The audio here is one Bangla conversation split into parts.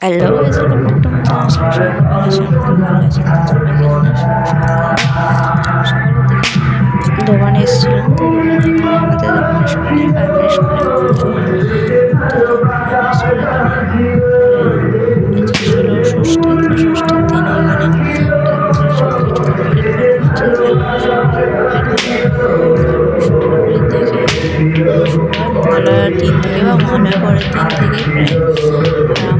হ্যালো দোকানে এসেছিলাম তো আমাদের দোকানের সামনে বাইরের সামনে মহালয়ার দিন থেকে বা মহালয়ার পরের দিন থেকে প্রায়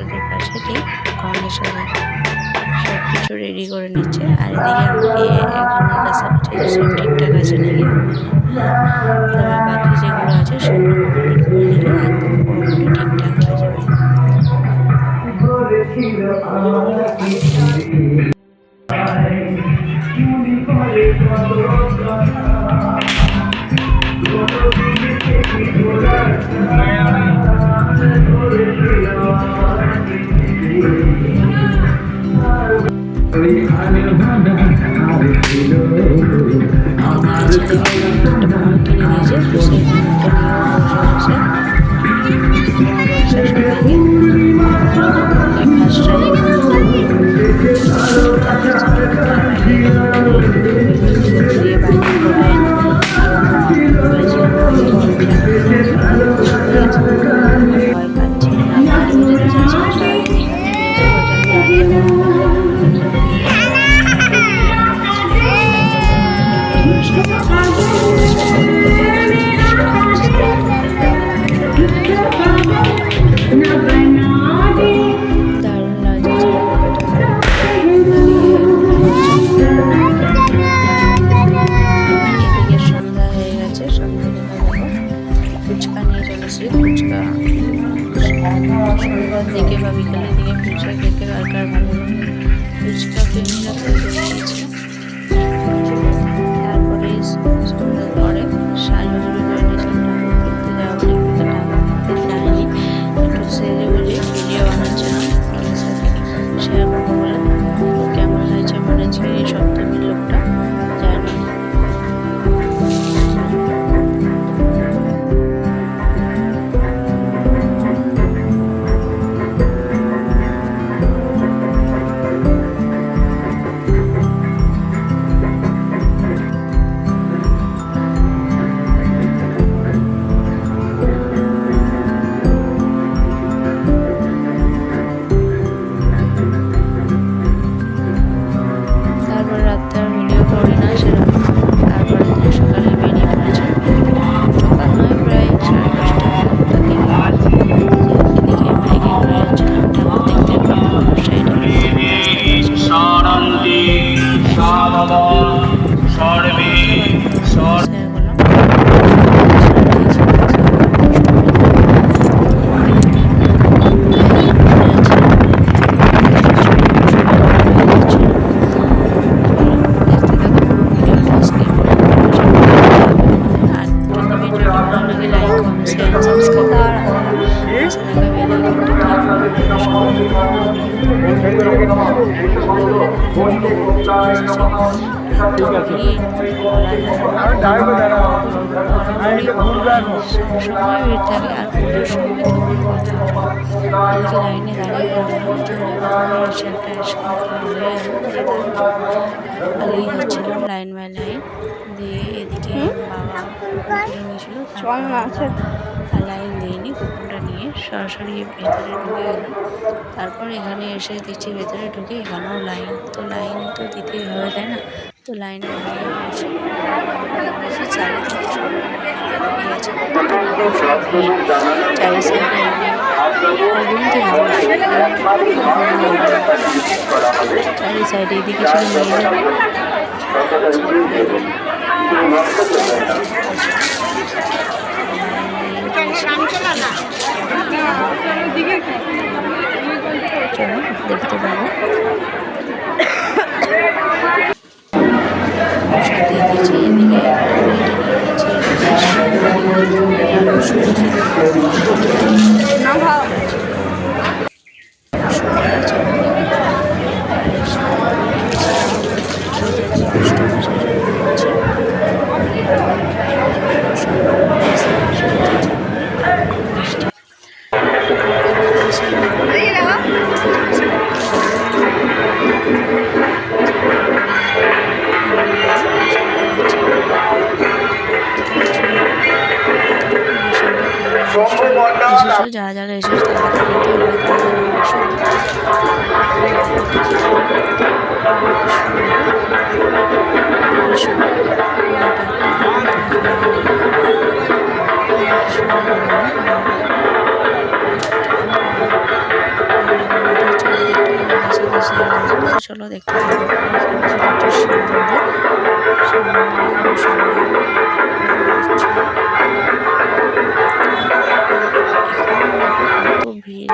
সেটির পাশে দিয়ে গণেশ সব কিছু রেডি করে নিচ্ছে। আর এদিকে আমাকে সব ঠিকঠাক আছে নাকি তবে বাকি যেগুলো আছে সেগুলো কমপ্লিট করে নিলে একদম পুরোপুরি ঠিকঠাক হয়ে যাবে I'm লাইন লাইন দিয়ে এদিকে আর লাইন নিয়ে সরাসরি ভেতরে ঢুকে তারপর এখানে এসে দেখছি ভেতরে ঢুকে এখানেও লাইন তো লাইন তো দিতেই হবে, তাই না? তো লাইনে দাঁড়িয়ে চারি সাইডে এদিকে ছিল চলো দেখতে পাবো 难跑。চলো দেখতে পাবো শিব মন্দির শিব মন্দির সবাই কত ভিড়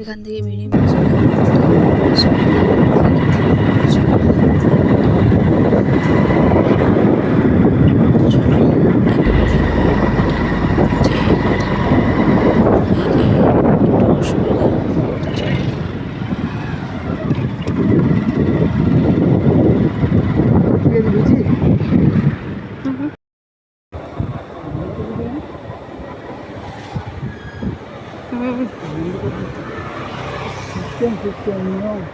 এখান থেকে বেরিয়ে 对牛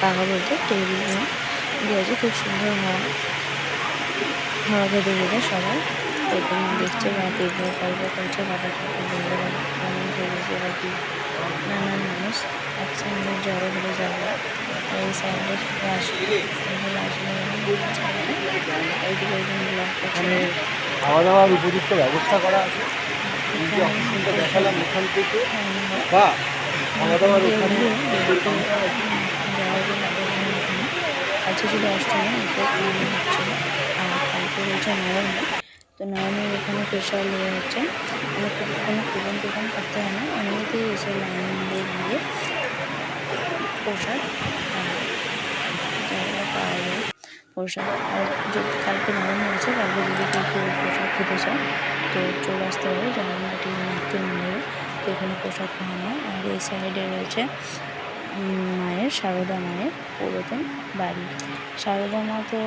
তৈরি হয়েছে তার দিয়েছে খুব সুন্দর হাওয়া হাওয়া খেতে গেলে সবাই এখানে দেখছে বা দেখবে গল্প করছে বলতে কেমন বা কি নানান মানুষ। এক সাইডে জড়ো হয়ে যাবে। এই সাইডে আসবে এইদিকে ব্লক খাওয়া দাওয়ার উপযুক্ত ব্যবস্থা করা আছে। দেখালাম এখান থেকে। বা খাওয়া দাওয়ার ওখানে। আজকে ছিল অষ্টমী হচ্ছিল আর কালকে রয়েছে নবমী তো নবমীর এখানে স্পেশাল ইয়ে হচ্ছে মানে কোনো কুপন টুপন করতে হয় না এমনিতেই এসে লাইন দিয়ে গিয়ে প্রসাদ পাওয়া যায়। প্রসাদ আর যদি কালকে নবমী আছে কালকে যদি কেউ প্রসাদ খেতে চায়, তো চলে আসতে হবে জগন্নাথ মন্দিরে এখানে প্রসাদ খাওয়ানো আর এই সাইডে রয়েছে মায়ের, সারদা মায়ের পুরাতন বাড়ি। সারদা মা তো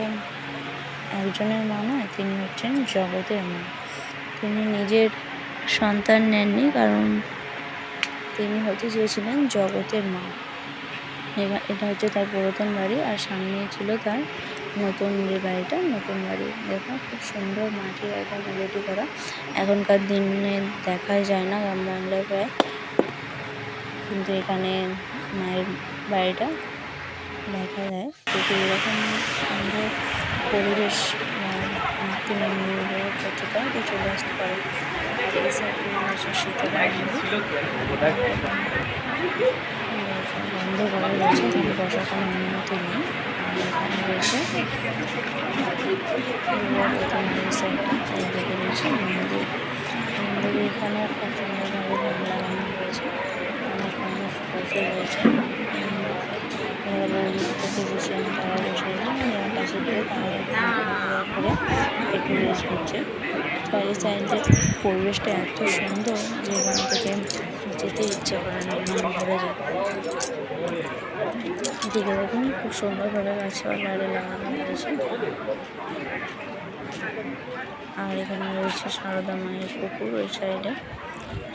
একজনের মা নয়, তিনি হচ্ছেন জগতের মা। তিনি নিজের সন্তান নেননি, কারণ তিনি হতে চেয়েছিলেন জগতের মা। এটা হচ্ছে তার পুরাতন বাড়ি, আর সামনে ছিল তার নতুন যে বাড়িটা, নতুন বাড়ি। দেখো, খুব সুন্দর মাটির একদম মেলোডি করা। এখনকার দিনে দেখাই যায় না, গ্রাম বাংলায় প্রায়। কিন্তু এখানে মায়ের বাড়িটা দেখা যায় যদি এরকম সুন্দর পরিবেশ তো আসতে পারে রয়েছে মন্দির রয়েছে এখানে রয়েছে রয়েছে মন্দির এখানে খুব সুন্দরভাবে গান লাগানো রয়েছে অনেক মানুষ বসে রয়েছে থেকে বসে তারা বসে পাশে তারা করে একটু করছে পরিবেশটা এত সুন্দর যে এখান থেকে যেতে ইচ্ছে করে না, মন ভরে যায়। এদিকে দেখুন খুব সুন্দরভাবে গাছপালা লাগানো রয়েছে। আর এখানে রয়েছে সারদা মায়ের পুকুর ওই সাইডে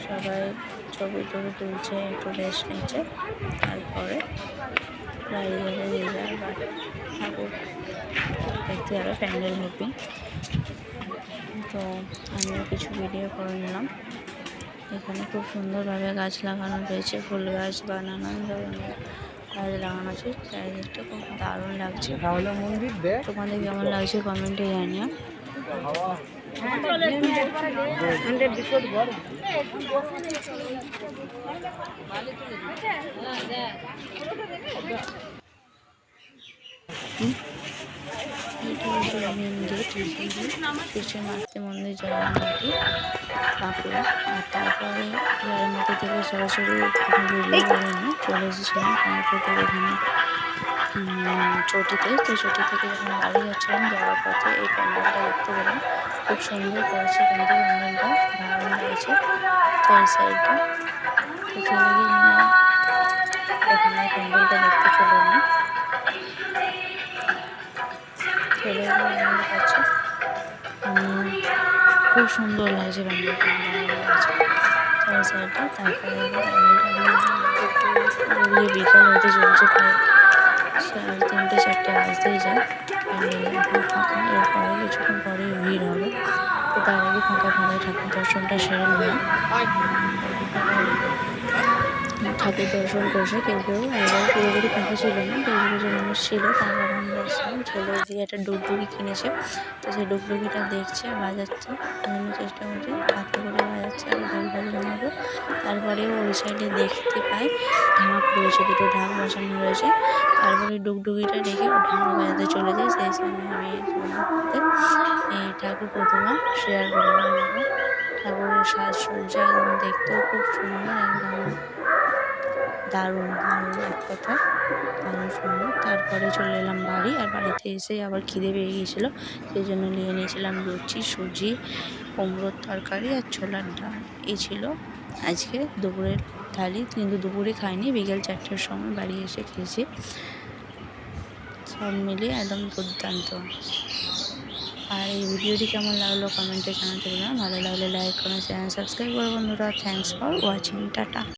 সবাই ছবি টবি তুলছে একটু রেস্ট নিচ্ছে তারপরে বাড়ি যাবে যে যার বাড়ি ঠাকুর দেখতে যাবে প্যান্ডেল হপি তো আমিও কিছু ভিডিও করে নিলাম। এখানে খুব সুন্দরভাবে গাছ লাগানো রয়েছে ফুল গাছ বা নানান ধরনের গাছ লাগানো আছে। চারিদিকটা খুব দারুণ লাগছে। তোমাদের কেমন লাগছে কমেন্টে জানিও। কৃষ্ণ মন্দির আর তারপরে থেকে সরাসরি চলে এসেছিলাম চটিতে, তো চটি থেকে যখন বাড়ি যাচ্ছিলাম, যাওয়ার পথে এই প্যান্ডেলটা দেখতে পেলাম। খুব সুন্দর করেছে কিন্তু প্যান্ডেলটা দারুণ লাগছে চারি সাইডটা তো চলে গিয়ে এখানে প্যান্ডেলটা দেখতে চলে এলাম। চলে গিয়ে আনন্দ পাচ্ছি খুব সুন্দর লাগছে প্যান্ডেলটা চারি সাইডটা তারপরে বিকাল হতে চলছে প্রায় সাড়ে তিনটে চারটে আসতেই যায়। এখন ফাঁকা, এরপরে কিছুক্ষণ পরে ভিড় হবে। তো তার আগে ফাঁকা ফাঁকা ঠাকুর দর্শনটা সেরে নিলাম ঠাকুর দর্শন করছে কেউ কেউ এবার পুরোপুরি ফাঁকা ছিল না কিছু কিছু মানুষ ছিল তারপর আমরা এসেছিলাম ছেলে। দিয়ে একটা ডুগডুগি কিনেছে, তো সেই ডুগডুগিটা দেখছে, বাজাচ্ছে। আমি চেষ্টা করছি হাতে করে বাজাচ্ছে, আর ঢোল বাজানোর মতো তারপরে ওই সাইডে দেখতে পাই ঢাক রয়েছে, দুটো ঢাক বসানো রয়েছে। তারপরে ডুগডুগিটা রেখে ও ঢাক বাজাতে চলে যায়, সেই সময় আমি এই ঠাকুর প্রতিমা শেয়ার করলাম। ঠাকুরের সাজসজ্জা একদম দেখতেও খুব সুন্দর, একদম দারুণ দারুণ এক কথা। দারুণ সুন্দর তারপরে চলে এলাম বাড়ি আর বাড়িতে এসে আবার খিদে পেয়ে গিয়েছিল, সেই জন্য নিয়ে নিয়েছিলাম লুচি, সুজি, কুমড়োর তরকারি আর ছোলার ডাল। এই ছিল আজকে দুপুরের থালি। কিন্তু দুপুরে খাইনি, বিকেল চারটের সময় বাড়ি এসে খেয়েছি। সব মিলিয়ে একদম দুর্দান্ত। আর এই ভিডিওটি কেমন লাগল কমেন্টে জানাতে পারবেন ভালো লাগলে লাইক করুন চ্যানেল সাবস্ক্রাইব করো বন্ধুরা। Thanks for watching tata.